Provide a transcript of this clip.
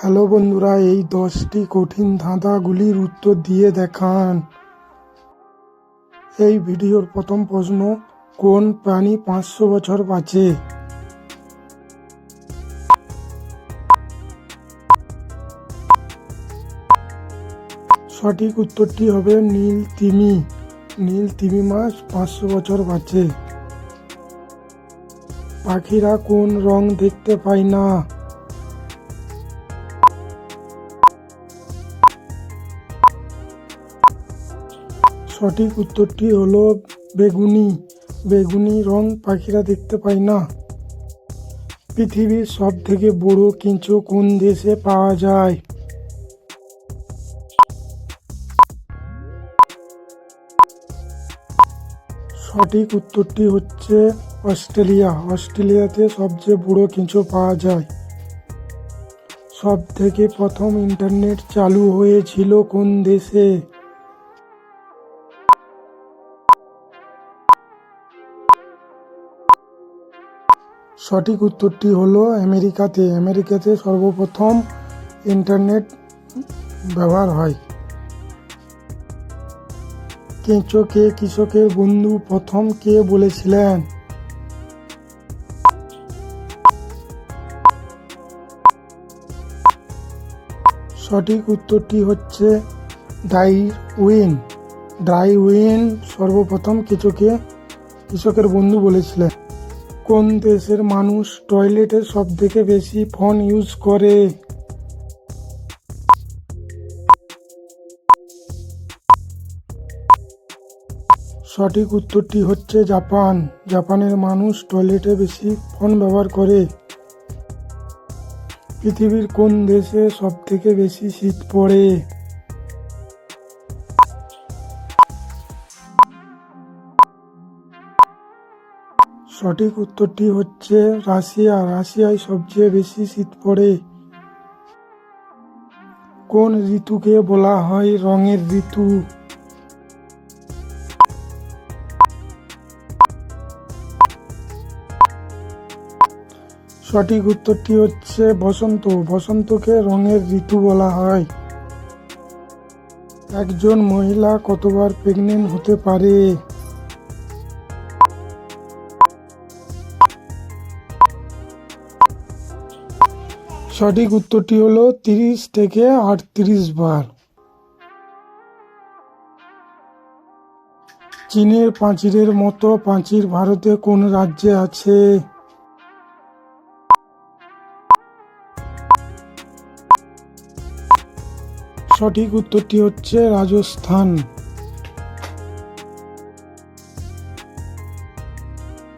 Hello বন্ধুরা, এই দশটি কঠিন ধাঁধাগুলির উত্তর দিয়ে দেখান। এই ভিডিওর প্রথম প্রশ্ন, কোন প্রাণী পাঁচশো বছর বাঁচে? সঠিক উত্তরটি হবে নীল তিমি। নীল তিমি মাছ পাঁচশো বছর বাঁচে। পাখিরা কোন রং দেখতে পায় না? সঠিক উত্তরটি হলো বেগুনি। বেগুনি রং পাখিরা দেখতে পায় না। পৃথিবীর সব থেকে বড় কেঁচো কোন দেশে পাওয়া যায়? সঠিক উত্তরটি হচ্ছে অস্ট্রেলিয়া। অস্ট্রেলিয়াতে সবচেয়ে বড় কেঁচো পাওয়া যায়। সব থেকে প্রথম ইন্টারনেট চালু হয়েছিল কোন দেশে? সঠিক উত্তরটি হলো আমেরিকাতে। আমেরিকাতে সর্বপ্রথম ইন্টারনেট ব্যবহার হয়। কেঁচোকে, কৃষকের বন্ধু প্রথম কে বলেছিলেন? সঠিক উত্তরটি হচ্ছে ডাইউইন। ডাইউইন সর্বপ্রথম কেঁচোকে কৃষকের বন্ধু বলেছিলেন। কোন দেশের মানুষ টয়লেটে সব থেকে বেশি ফোন ইউজ করে? সঠিক উত্তরটি হচ্ছে জাপান। জাপানের মানুষ টয়লেটে বেশি ফোন ব্যবহার করে। পৃথিবীর কোন দেশে সব থেকে বেশি শীত পড়ে? সঠিক উত্তরটি হচ্ছে রাশিয়া। রাশিয়ায় সবচেয়ে বেশি শীত পড়ে। কোন ঋতুকে বলা হয় রঙের ঋতু? সঠিক উত্তরটি হচ্ছে বসন্ত। বসন্তকে রঙের ঋতু বলা হয়। একজন মহিলা কতবার প্রেগনেন্ট হতে পারে? সঠিক উত্তরটি হলো তিরিশ থেকে আটত্রিশ বার। চীনের পাঁচিরের মতো পাঁচির ভারতে কোন রাজ্যে আছে? সঠিক উত্তরটি হচ্ছে রাজস্থান।